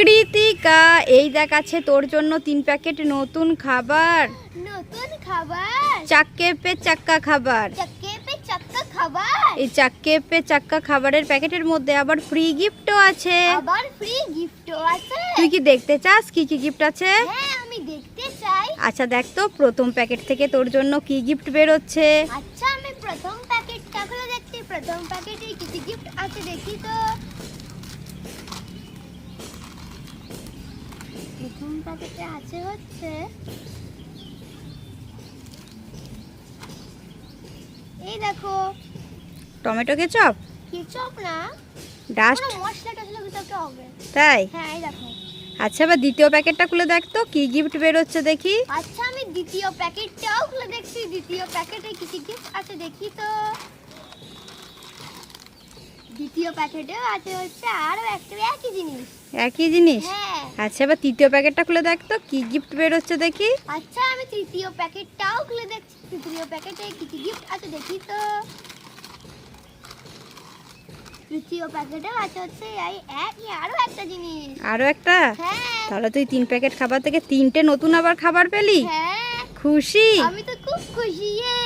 কৃতিকা এই দেখ আছে তোর জন্য তিন প্যাকেট নতুন খাবার। নতুন খাবার? চাক্কে পে চাক্কা খাবার। চাক্কে পে চাক্কা খাবার? এই চাক্কে পে চাক্কা খাবারের প্যাকেটের মধ্যে আবার ফ্রি গিফটও আছে। আবার ফ্রি গিফটও আছে? তুই কি দেখতে চাস? কি কি গিফট আছে? হ্যাঁ আমি দেখতে চাই। আচ্ছা দেখ তো প্রথম প্যাকেট থেকে তোর জন্য কি গিফট বেরোচ্ছে? আচ্ছা আমি প্রথম প্যাকেটটা খুলে দেখছি। প্রথম প্যাকেটে কি কি গিফট আছে দেখি তো। প্রথম প্যাকেটে আছে হচ্ছে এই দেখো। Tomato ketchup? কেচপ না ডাস্ট কোনো মশলা টশলা কিছু হবে। তাই? হ্যাঁ এই দেখো। আচ্ছা এবার দ্বিতীয় প্যাকেটটা খুলে দেখ তো কি গিফট বেরোচ্ছে দেখি। আচ্ছা আমি দ্বিতীয় প্যাকেটটাও খুলে দেখছি। দ্বিতীয় প্যাকেটে কি কি গিফট আছে দেখি তো। দ্বিতীয় প্যাকেটেও আছে হচ্ছে আরও একটা একই জিনিস। একই জিনিস? হ্যাঁ। আচ্ছা এবার তৃতীয় প্যাকেটটা খুলে দেখ তো কি গিফট বেরোচ্ছে দেখি। আচ্ছা আমি তৃতীয় প্যাকেটটাও খুলে দেখছি তৃতীয় প্যাকেটে কি কি গিফট আছে দেখি তো। তৃতীয় প্যাকেটেও আছে হচ্ছে এই একই আরও একটা জিনিস। আরও একটা? হ্যাঁ। তাহলে তুই তিন প্যাকেট খাবার থেকে তিনটে নতুন আবার খাবার পেলি? হ্যাঁ। খুশি? আমি তো খুব খুশি ইয়ে।